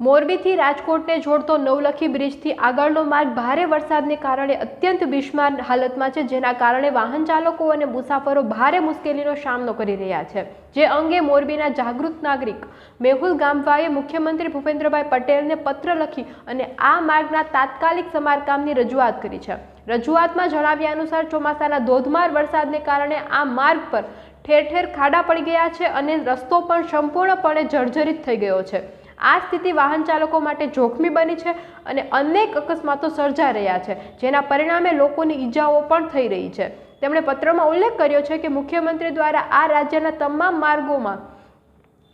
મોરબીથી રાજકોટને જોડતો નવલખી બ્રિજથી આગળનો માર્ગ ભારે વરસાદને કારણે અત્યંત બિસ્માર હાલતમાં છે, જેના કારણે વાહન ચાલકો અને મુસાફરો ભારે મુશ્કેલીનો સામનો કરી રહ્યા છે. જે અંગે મોરબીના જાગૃત નાગરિક મેહુલ ગામવાએ મુખ્યમંત્રી ભૂપેન્દ્રભાઈ પટેલને પત્ર લખી અને આ માર્ગના તાત્કાલિક સમારકામની રજૂઆત કરી છે. રજૂઆતમાં જણાવ્યા અનુસાર ચોમાસાના ધોધમાર વરસાદને કારણે આ માર્ગ પર ઠેર ઠેર ખાડા પડી ગયા છે અને રસ્તો પણ સંપૂર્ણપણે જર્જરિત થઈ ગયો છે. આ સ્થિતિ વાહન ચાલકો માટે જોખમી બની છે અને અનેક અકસ્માતો સર્જા રહ્યા છે, જેના પરિણામે લોકોની ઈજાઓ પણ થઈ રહી છે. તેમણે પત્રમાં ઉલ્લેખ કર્યો છે કે મુખ્યમંત્રી દ્વારા આ રાજ્યના તમામ માર્ગોમાં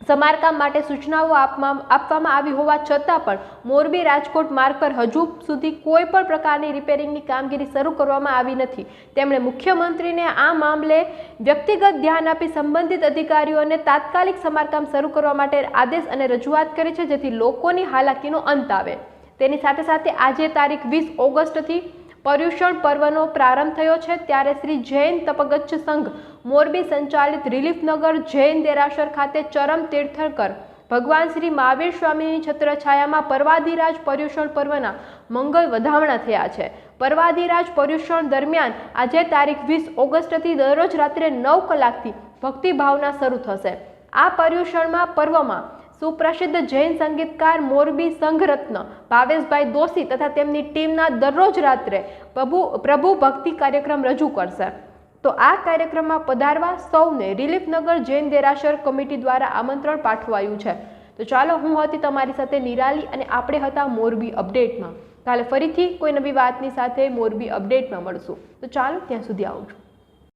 સમારકામ માટે સૂચનાઓ આપવામાં આવી હોવા છતાં પણ મોરબી રાજકોટ માર્ગ પર હજુ સુધી કોઈ પણ પ્રકારની રિપેરિંગની કામગીરી શરૂ કરવામાં આવી નથી. તેમણે મુખ્યમંત્રીને આ મામલે વ્યક્તિગત ધ્યાન આપી સંબંધિત અધિકારીઓને તાત્કાલિક સમારકામ શરૂ કરવા માટે આદેશ અને રજૂઆત કરી છે, જેથી લોકોની હાલાકીનો અંત આવે. તેની સાથે સાથે આજે તારીખ વીસ ઓગસ્ટથી પર્યુષણ પર્વનો પ્રારંભ થયો છે ત્યારે શ્રી જૈન તપગચ્છ સંઘ મોરબી સંચાલિત રિલીફનગર જૈન દેરાસર ખાતે ચરમ તીર્થંકર ભગવાન શ્રી મહાવીર સ્વામીની છત્રછાયામાં પર્વાધિરાજ પર્યુષણ પર્વના મંગલ વધામણા થયા છે. પર્વાધિરાજ પર્યુષણ દરમિયાન આજે તારીખ વીસ ઓગસ્ટથી દરરોજ રાત્રે નવ કલાકથી ભક્તિભાવના શરૂ થશે. આ પર્યુષણમાં પર્વમાં સુપ્રસિદ્ધ જૈન સંગીતકાર મોરબી સંઘરત્ન, ભાવેશભાઈ દોશી તથા તેમની ટીમના દરરોજ રાત્રે પ્રભુ પ્રભુ ભક્તિ કાર્યક્રમ રજૂ કરશે. તો આ કાર્યક્રમમાં પધારવા સૌને રિલીફનગર જૈન દેરાસર કમિટી દ્વારા આમંત્રણ પાઠવાયું છે. તો ચાલો હું હતી તમારી સાથે નિરાલી અને આપણે હતા મોરબી અપડેટમાં. કાલે ફરીથી કોઈ નવી વાતની સાથે મોરબી અપડેટમાં મળશું. તો ચાલો ત્યાં સુધી આવજો.